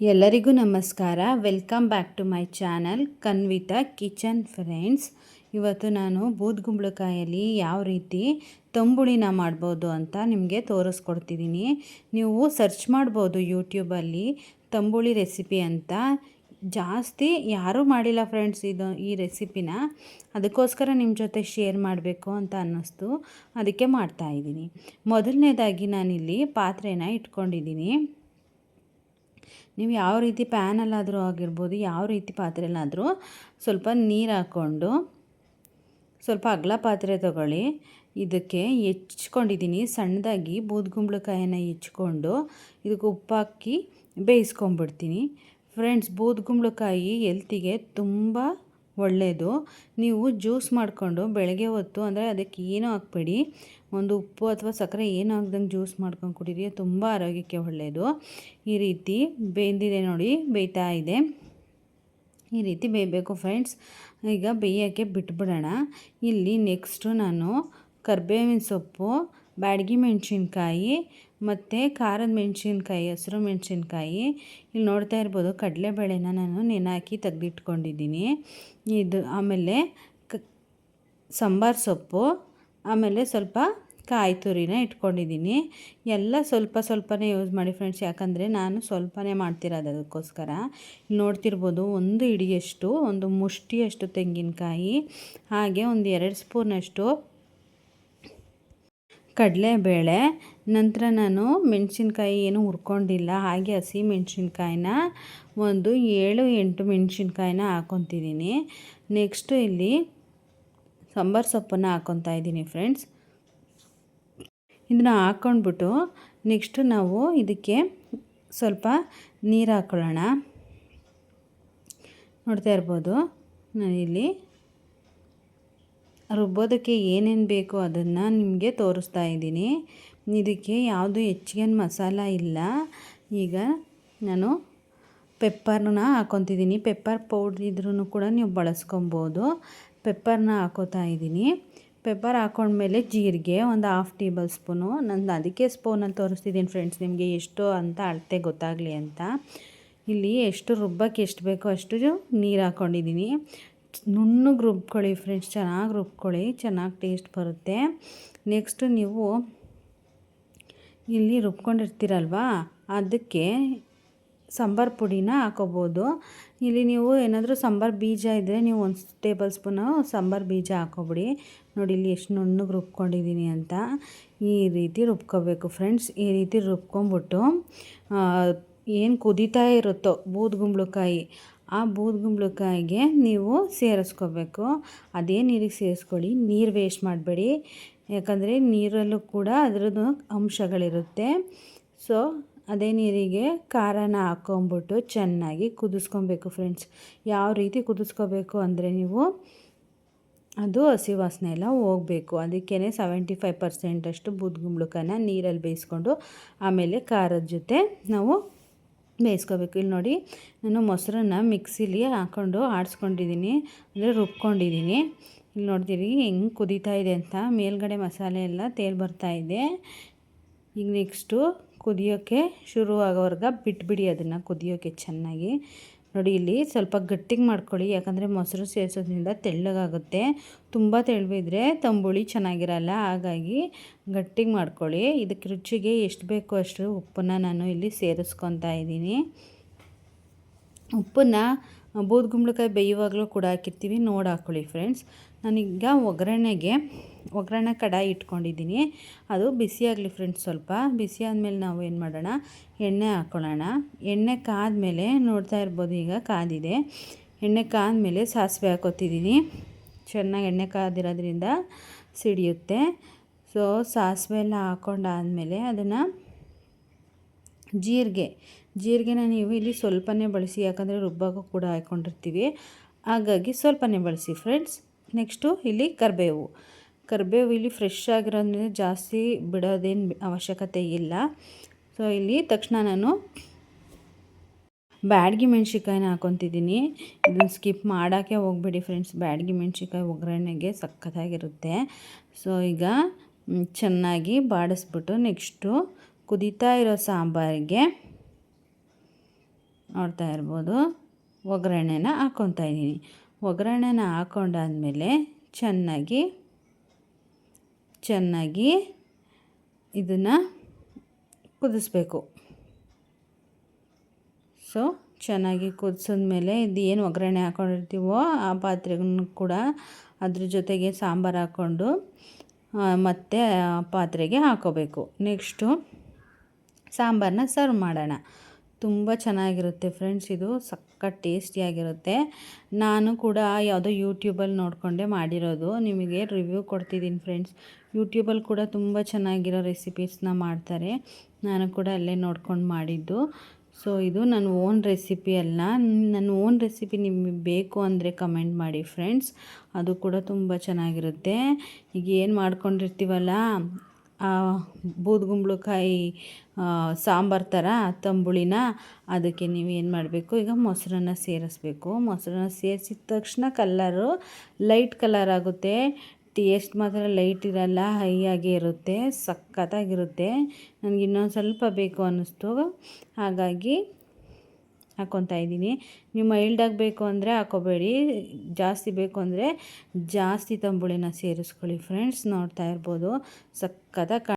ಎಲ್ಲರಿಗೂ ನಮಸ್ಕಾರ. Welcome back to my channel Kanvitha kitchen friends ಇವತ್ತು ನಾನು ಬೂದ್ಗುಂಬಳಕಾಯಲ್ಲಿ ಯಾವ ರೀತಿ ತಂಬುಳಿನ ಮಾಡ್ಬೋದು ಅಂತ ನಿಮಗೆ ತೋರಿಸ್ಕೊಡ್ತಿದ್ದೀನಿ. ನೀವು ಸರ್ಚ್ ಮಾಡ್ಬೋದು ಯೂಟ್ಯೂಬಲ್ಲಿ ತಂಬುಳಿ ರೆಸಿಪಿ ಅಂತ. ಜಾಸ್ತಿ ಯಾರೂ ಮಾಡಿಲ್ಲ ಫ್ರೆಂಡ್ಸ್ ಇದು, ಈ ರೆಸಿಪಿನ ಅದಕ್ಕೋಸ್ಕರ ನಿಮ್ಮ ಜೊತೆ ಶೇರ್ ಮಾಡಬೇಕು ಅಂತ ಅನ್ನಿಸ್ತು. ಅದಕ್ಕೆ ಮಾಡ್ತಾಯಿದ್ದೀನಿ ಮೊದಲನೇದಾಗಿ ನಾನಿಲ್ಲಿ ಪಾತ್ರೆನ ಇಟ್ಕೊಂಡಿದ್ದೀನಿ. ನೀವು ಯಾವ ರೀತಿ ಪ್ಯಾನಲ್ಲಾದರೂ ಆಗಿರ್ಬೋದು, ಯಾವ ರೀತಿ ಪಾತ್ರೆಯಲ್ಲಾದರೂ ಸ್ವಲ್ಪ ನೀರು ಹಾಕ್ಕೊಂಡು ಸ್ವಲ್ಪ ಅಗಲ ಪಾತ್ರೆ ತಗೊಳ್ಳಿ. ಇದಕ್ಕೆ ಹೆಚ್ಕೊಂಡಿದ್ದೀನಿ, ಸಣ್ಣದಾಗಿ ಬೂದ್ಗುಂಬಳಕಾಯನ್ನು ಹೆಚ್ಕೊಂಡು ಇದಕ್ಕೆ ಉಪ್ಪಾಕಿ ಬೇಯಿಸ್ಕೊಂಬಿಡ್ತೀನಿ ಫ್ರೆಂಡ್ಸ್ ಬೂದ್ಗುಂಬಳಕಾಯಿ ಎಲ್ತಿಗೆ ತುಂಬ ಒಳ್ಳೆಯದು ನೀವು ಜ್ಯೂಸ್ ಮಾಡಿಕೊಂಡು ಬೆಳಗ್ಗೆ ಹೊತ್ತು ಅಂದರೆ ಅದಕ್ಕೆ ಏನೂ ಹಾಕ್ಬೇಡಿ. ಒಂದು ಉಪ್ಪು ಅಥವಾ ಸಕ್ಕರೆ ಏನು ಹಾಕ್ದಂಗೆ ಜ್ಯೂಸ್ ಮಾಡ್ಕೊಂಡು ಕುಡೀರಿ. ತುಂಬ ಆರೋಗ್ಯಕ್ಕೆ ಒಳ್ಳೆಯದು ಈ ರೀತಿ ಬೇಯ್ದಿದೆ ನೋಡಿ, ಬೇಯ್ತಾ ಇದೆ. ಈ ರೀತಿ ಬೇಯಬೇಕು ಫ್ರೆಂಡ್ಸ್. ಈಗ ಬೇಯೋಕ್ಕೆ ಬಿಟ್ಬಿಡೋಣ. ಇಲ್ಲಿ ನೆಕ್ಸ್ಟು ನಾನು ಕರ್ಬೇವಿನ ಸೊಪ್ಪು ಬ್ಯಾಡಗಿ ಮೆಣಸಿನ್ಕಾಯಿ ಮತ್ತು ಖಾರದ ಮೆಣಸಿನ್ಕಾಯಿ, ಹಸಿರು ಮೆಣಸಿನ್ಕಾಯಿ. ಇಲ್ಲಿ ನೋಡ್ತಾ ಇರ್ಬೋದು ಕಡಲೆಬೇಳೆನ ನಾನು ನೆನಾಕಿ ತೆಗೆದಿಟ್ಕೊಂಡಿದ್ದೀನಿ. ಇದು ಆಮೇಲೆ ಕ, ಸಾಂಬಾರು ಸೊಪ್ಪು, ಆಮೇಲೆ ಸ್ವಲ್ಪ ಕಾಯಿ ತುರಿನ ಇಟ್ಕೊಂಡಿದ್ದೀನಿ. ಎಲ್ಲ ಸ್ವಲ್ಪ ಸ್ವಲ್ಪನೇ ಯೂಸ್ ಮಾಡಿ ಫ್ರೆಂಡ್ಸ್ ಯಾಕಂದರೆ ನಾನು ಸ್ವಲ್ಪನೇ ಮಾಡ್ತಿರೋದು ಅದಕ್ಕೋಸ್ಕರ. ನೋಡ್ತಿರ್ಬೋದು ಒಂದು ಹಿಡಿಯಷ್ಟು ಒಂದು ಮುಷ್ಟಿಯಷ್ಟು ತೆಂಗಿನಕಾಯಿ, ಹಾಗೆ ಒಂದು ಎರಡು ಸ್ಪೂನಷ್ಟು ಕಡಲೆಬೇಳೆ, ನಂತರ ನಾನು ಮೆಣಸಿನ್ಕಾಯಿ ಏನು ಹುರ್ಕೊಂಡಿಲ್ಲ, ಹಾಗೆ ಹಸಿ ಮೆಣಸಿನ್ಕಾಯಿನ ಒಂದು ಏಳು ಎಂಟು ಮೆಣಸಿನ್ಕಾಯಿನ ಹಾಕೊತಿದ್ದೀನಿ ನೆಕ್ಸ್ಟು ಇಲ್ಲಿ ಸಾಂಬಾರು ಸೊಪ್ಪನ್ನು ಹಾಕೊತಾ ಇದ್ದೀನಿ ಫ್ರೆಂಡ್ಸ್ ಇದನ್ನು ಹಾಕ್ಕೊಂಡ್ಬಿಟ್ಟು ನೆಕ್ಸ್ಟು ನಾವು ಇದಕ್ಕೆ ಸ್ವಲ್ಪ ನೀರು ಹಾಕ್ಕೊಳ್ಳೋಣ ನೋಡ್ತಾ ಇರ್ಬೋದು, ನಾನಿಲ್ಲಿ ರುಬ್ಬೋದಕ್ಕೆ ಏನೇನು ಬೇಕು ಅದನ್ನು ನಿಮಗೆ ತೋರಿಸ್ತಾ ಇದ್ದೀನಿ. ಇದಕ್ಕೆ ಯಾವುದು ಹೆಚ್ಚಿಗೆ ಮಸಾಲ ಇಲ್ಲ. ಈಗ ನಾನು ಪೆಪ್ಪರ್ನ ಹಾಕ್ಕೊತಿದ್ದೀನಿ ಪೆಪ್ಪರ್ ಪೌಡ್ರ್ ಇದ್ರೂ ಕೂಡ ನೀವು ಬಳಸ್ಕೊಬೋದು. ಪೆಪ್ಪರ್ನ ಹಾಕೋತಾ ಇದ್ದೀನಿ. ಪೆಪ್ಪರ್ ಹಾಕೊಂಡ್ಮೇಲೆ ಜೀರಿಗೆ ಒಂದು ಹಾಫ್ ಟೇಬಲ್ ಸ್ಪೂನು. ನಾನು ಅದಕ್ಕೆ ಸ್ಪೂನಲ್ಲಿ ತೋರಿಸ್ತಿದ್ದೀನಿ ಫ್ರೆಂಡ್ಸ್ ನಿಮಗೆ ಎಷ್ಟು ಅಂತ ಅಳತೆ ಗೊತ್ತಾಗಲಿ ಅಂತ. ಇಲ್ಲಿ ಎಷ್ಟು ರುಬ್ಬಕ್ಕೆ ಎಷ್ಟು ಬೇಕೋ ಅಷ್ಟು ನೀರು ಹಾಕ್ಕೊಂಡಿದ್ದೀನಿ ನುಣ್ಣಗೆ ರುಬ್ಕೊಳ್ಳಿ ಫ್ರೆಂಡ್ಸ್, ಚೆನ್ನಾಗಿ ರುಬ್ಕೊಳ್ಳಿ, ಚೆನ್ನಾಗಿ ಟೇಸ್ಟ್ ಬರುತ್ತೆ. ನೆಕ್ಸ್ಟು ನೀವು ಇಲ್ಲಿ ರುಬ್ಕೊಂಡಿರ್ತೀರಲ್ವಾ, ಅದಕ್ಕೆ ಸಾಂಬಾರು ಪುಡಿನ ಹಾಕೋಬೋದು. ಇಲ್ಲಿ ನೀವು ಏನಾದರೂ ಸಾಂಬಾರು ಬೀಜ ಇದ್ದರೆ ನೀವು ಒಂದು ಟೇಬಲ್ ಸ್ಪೂನು ಸಾಂಬಾರು ಬೀಜ ಹಾಕೋಬಿಡಿ. ನೋಡಿ, ಇಲ್ಲಿ ಎಷ್ಟು ನುಣ್ಣಗೆ ರುಬ್ಕೊಂಡಿದ್ದೀನಿ ಅಂತ ಈ ರೀತಿ ರುಬ್ಕೋಬೇಕು ಫ್ರೆಂಡ್ಸ್, ಈ ರೀತಿ ರುಬ್ಕೊಂಬಿಟ್ಟು ಏನು ಕುದೀತಾ ಇರುತ್ತೋ ಬೂದ್ಗುಂಬಳಕಾಯಿ ಆ ಬೂದ್ಗುಂಬಳಕಾಯಿಗೆ ನೀವು ಸೇರಿಸ್ಕೋಬೇಕು. ಅದೇ ನೀರಿಗೆ ಸೇರಿಸ್ಕೊಳ್ಳಿ, ನೀರು ವೇಸ್ಟ್ ಮಾಡಬೇಡಿ. ಯಾಕಂದರೆ ನೀರಲ್ಲೂ ಕೂಡ ಅದರದ್ದು ಅಂಶಗಳಿರುತ್ತೆ. ಸೊ ಅದೇ ನೀರಿಗೆ ಖಾರನ ಹಾಕ್ಕೊಂಬಿಟ್ಟು ಚೆನ್ನಾಗಿ ಕುದಿಸ್ಕೊಬೇಕು ಫ್ರೆಂಡ್ಸ್ ಯಾವ ರೀತಿ ಕುದಿಸ್ಕೋಬೇಕು ಅಂದರೆ ನೀವು ಅದು ಹಸಿ ವಾಸನೆ ಎಲ್ಲ ಹೋಗಬೇಕು. ಅದಕ್ಕೇ ಸೆವೆಂಟಿ ಫೈವ್ ಪರ್ಸೆಂಟಷ್ಟು ಬೂದ್ಗುಂಬಳಕಾಯನ್ನ ನೀರಲ್ಲಿ ಬೇಯಿಸ್ಕೊಂಡು ಆಮೇಲೆ ಖಾರದ ಜೊತೆ ನಾವು ಬೇಯಿಸ್ಕೋಬೇಕು. ಇಲ್ಲಿ ನೋಡಿ, ನಾನು ಮೊಸರನ್ನ ಮಿಕ್ಸಿಲಿ ಹಾಕ್ಕೊಂಡು ಆಡಿಸ್ಕೊಂಡಿದ್ದೀನಿ, ಅಂದರೆ ರುಬ್ಕೊಂಡಿದ್ದೀನಿ. ಇಲ್ಲಿ ನೋಡ್ತೀರಿ, ಹೆಂಗೆ ಕುದೀತಾ ಇದೆ ಅಂತ. ಮೇಲ್ಗಡೆ ಮಸಾಲೆ ಎಲ್ಲ ತೇಲ್ ಬರ್ತಾ ಇದೆ. ಈಗ ನೆಕ್ಸ್ಟು ಕುದಿಯೋಕ್ಕೆ ಶುರುವಾಗೋವರೆಗೆ ಬಿಟ್ಬಿಡಿ ಅದನ್ನು ಕುದಿಯೋಕ್ಕೆ ಚೆನ್ನಾಗಿ. ನೋಡಿ ಇಲ್ಲಿ ಸ್ವಲ್ಪ ಗಟ್ಟಿಗೆ ಮಾಡ್ಕೊಳ್ಳಿ, ಯಾಕಂದರೆ ಮೊಸರು ಸೇರಿಸೋದ್ರಿಂದ ತೆಳ್ಳಗಾಗುತ್ತೆ. ತುಂಬ ತೆಳ್ಳವಿದ್ರೆ ತಂಬುಳಿ ಚೆನ್ನಾಗಿರಲ್ಲ, ಹಾಗಾಗಿ ಗಟ್ಟಿಗೆ ಮಾಡ್ಕೊಳ್ಳಿ. ಇದಕ್ಕೆ ರುಚಿಗೆ ಎಷ್ಟು ಬೇಕೋ ಅಷ್ಟು ಉಪ್ಪನ್ನು ನಾನು ಇಲ್ಲಿ ಸೇರಿಸ್ಕೊತಾ ಇದ್ದೀನಿ. ಉಪ್ಪನ್ನು ಬೂದ್ಗುಂಬಳಕಾಯಿ ಬೇಯುವಾಗಲೂ ಕೂಡ ಹಾಕಿರ್ತೀವಿ. ನೋಡಿ ಹಾಕ್ಕೊಳ್ಳಿ ಫ್ರೆಂಡ್ಸ್. ನಾನೀಗ ಒಗ್ಗರಣೆಗೆ, ಒಗ್ಗರಣೆ ಕಡಾಯಿ ಇಟ್ಕೊಂಡಿದ್ದೀನಿ. ಅದು ಬಿಸಿಯಾಗಲಿ ಫ್ರೆಂಡ್ಸ್ ಸ್ವಲ್ಪ. ಬಿಸಿ ಆದಮೇಲೆ ನಾವು ಏನು ಮಾಡೋಣ? ಎಣ್ಣೆ ಹಾಕ್ಕೊಳ್ಳೋಣ ಎಣ್ಣೆ ಕಾದ್ಮೇಲೆ ನೋಡ್ತಾ ಇರ್ಬೋದು ಈಗ ಕಾದಿದೆ. ಎಣ್ಣೆ ಕಾದ್ಮೇಲೆ ಸಾಸಿವೆ ಹಾಕೋತಿದ್ದೀನಿ. ಚೆನ್ನಾಗಿ ಎಣ್ಣೆ ಕಾದಿರೋದ್ರಿಂದ ಸಿಡಿಯುತ್ತೆ. ಸೊ, ಸಾಸಿವೆ ಎಲ್ಲ ಹಾಕ್ಕೊಂಡಾದಮೇಲೆ ಅದನ್ನು ಜೀರಿಗೆ. ಜೀರಿಗೆನ ನೀವು ಇಲ್ಲಿ ಸ್ವಲ್ಪನೇ ಬಳಸಿ, ಯಾಕಂದರೆ ರುಬ್ಬಾಗೂ ಕೂಡ ಹಾಕ್ಕೊಂಡಿರ್ತೀವಿ ಹಾಗಾಗಿ ಸ್ವಲ್ಪನೇ ಬಳಸಿ ಫ್ರೆಂಡ್ಸ್. ನೆಕ್ಸ್ಟು ಇಲ್ಲಿ ಕರಿಬೇವು. ಕರಿಬೇವು ಇಲ್ಲಿ ಫ್ರೆಶ್ ಆಗಿರೋದ್ರಿಂದ ಜಾಸ್ತಿ ಬಿಡೋದೇನು ಅವಶ್ಯಕತೆ ಇಲ್ಲ. ಸೊ, ಇಲ್ಲಿ ತಕ್ಷಣ ನಾನು ಬ್ಯಾಡ್ಗಿ ಮೆಣ್ಸಿಕಾಯಿನ ಹಾಕೊತಿದ್ದೀನಿ. ಇದನ್ನು ಸ್ಕಿಪ್ ಮಾಡೋಕ್ಕೆ ಹೋಗ್ಬೇಡಿ ಫ್ರೆಂಡ್ಸ್. ಬ್ಯಾಡ್ಗಿ ಮೆಣ್ಸಿಕಾಯಿ ಒಗ್ಗರಣೆಗೆ ಸಖತ್ತಾಗಿರುತ್ತೆ ಸೊ, ಈಗ ಚೆನ್ನಾಗಿ ಬಾಡಿಸ್ಬಿಟ್ಟು ನೆಕ್ಸ್ಟು ಕುದೀತಾ ಇರೋ ಸಾಂಬಾರಿಗೆ ನೋಡ್ತಾ ಇರ್ಬೋದು. ಒಗ್ಗರಣೆನ ಹಾಕ್ಕೊತಾ ಇದ್ದೀನಿ. ಒಗ್ಗರಣೆನ ಹಾಕ್ಕೊಂಡಾದ್ಮೇಲೆ ಚೆನ್ನಾಗಿ ಚೆನ್ನಾಗಿ ಇದನ್ನು ಕುದಿಸ್ಬೇಕು. ಸೊ ಚೆನ್ನಾಗಿ ಕುದಿಸಿದ್ಮೇಲೆ ಇದು ಏನು ಒಗ್ಗರಣೆ ಹಾಕ್ಕೊಂಡಿರ್ತೀವೋ ಆ ಪಾತ್ರೆಗೂ ಕೂಡ ಅದ್ರ ಜೊತೆಗೆ ಸಾಂಬಾರು ಹಾಕ್ಕೊಂಡು ಮತ್ತೆ ಪಾತ್ರೆಗೆ ಹಾಕೋಬೇಕು. ನೆಕ್ಸ್ಟು ಸಾಂಬಾರನ್ನ ಸರ್ವ್ ಮಾಡೋಣ. ತುಂಬ ಚೆನ್ನಾಗಿರುತ್ತೆ ಫ್ರೆಂಡ್ಸ್ ಇದು. ಸಖತ್ ಟೇಸ್ಟಿಯಾಗಿರುತ್ತೆ. ನಾನು ಕೂಡ ಯಾವುದೋ ಯೂಟ್ಯೂಬಲ್ಲಿ ನೋಡಿಕೊಂಡೆ ಮಾಡಿರೋದು. ನಿಮಗೆ ರಿವ್ಯೂ ಕೊಡ್ತಿದ್ದೀನಿ ಫ್ರೆಂಡ್ಸ್. ಯೂಟ್ಯೂಬಲ್ಲಿ ಕೂಡ ತುಂಬ ಚೆನ್ನಾಗಿರೋ ರೆಸಿಪೀಸ್ನ ಮಾಡ್ತಾರೆ. ನಾನು ಕೂಡ ಅಲ್ಲೇ ನೋಡ್ಕೊಂಡು ಮಾಡಿದ್ದು. ಸೊ, ಇದು ನನ್ನ ಓನ್ ರೆಸಿಪಿ ಅಲ್ಲ. ನನ್ನ ಓನ್ ರೆಸಿಪಿ ನಿಮಗೆ ಬೇಕು ಅಂದರೆ ಕಮೆಂಟ್ ಮಾಡಿ ಫ್ರೆಂಡ್ಸ್. ಅದು ಕೂಡ ತುಂಬ ಚೆನ್ನಾಗಿರುತ್ತೆ. ಈಗ ಏನು ಮಾಡ್ಕೊಂಡಿರ್ತೀವಲ್ಲ? ಬೂದ್ಗುಂಬಳಕಾಯಿ ಸಾಂಬಾರು ಥರ ತಂಬುಳಿನ ಅದಕ್ಕೆ ನೀವು ಏನು ಮಾಡಬೇಕು? ಈಗ ಮೊಸರನ್ನ ಸೇರಿಸ್ಬೇಕು. ಮೊಸರನ್ನ ಸೇರಿಸಿದ ತಕ್ಷಣ ಕಲ್ಲರು ಲೈಟ್ ಕಲರ್ ಆಗುತ್ತೆ. ಟೇಸ್ಟ್ ಮಾತ್ರ ಲೈಟ್ ಇರಲ್ಲ ಹೈ ಇರುತ್ತೆ, ಸಖತ್ತಾಗಿರುತ್ತೆ. ನನಗೆ ಇನ್ನೊಂದು ಸ್ವಲ್ಪ ಬೇಕು ಅನ್ನಿಸ್ತು. ಹಾಗಾಗಿ ಹಾಕ್ಕೊತಾ ಇದ್ದೀನಿ. ನೀವು ಮೈಲ್ಡಾಗಿ ಬೇಕು ಅಂದರೆ ಹಾಕೋಬೇಡಿ. ಜಾಸ್ತಿ ಬೇಕು ಅಂದರೆ ಜಾಸ್ತಿ ತಂಬುಳಿನ ಸೇರಿಸ್ಕೊಳ್ಳಿ ಫ್ರೆಂಡ್ಸ್. ನೋಡ್ತಾ ಇರ್ಬೋದು. ಸಖತ್ತಾಗಿ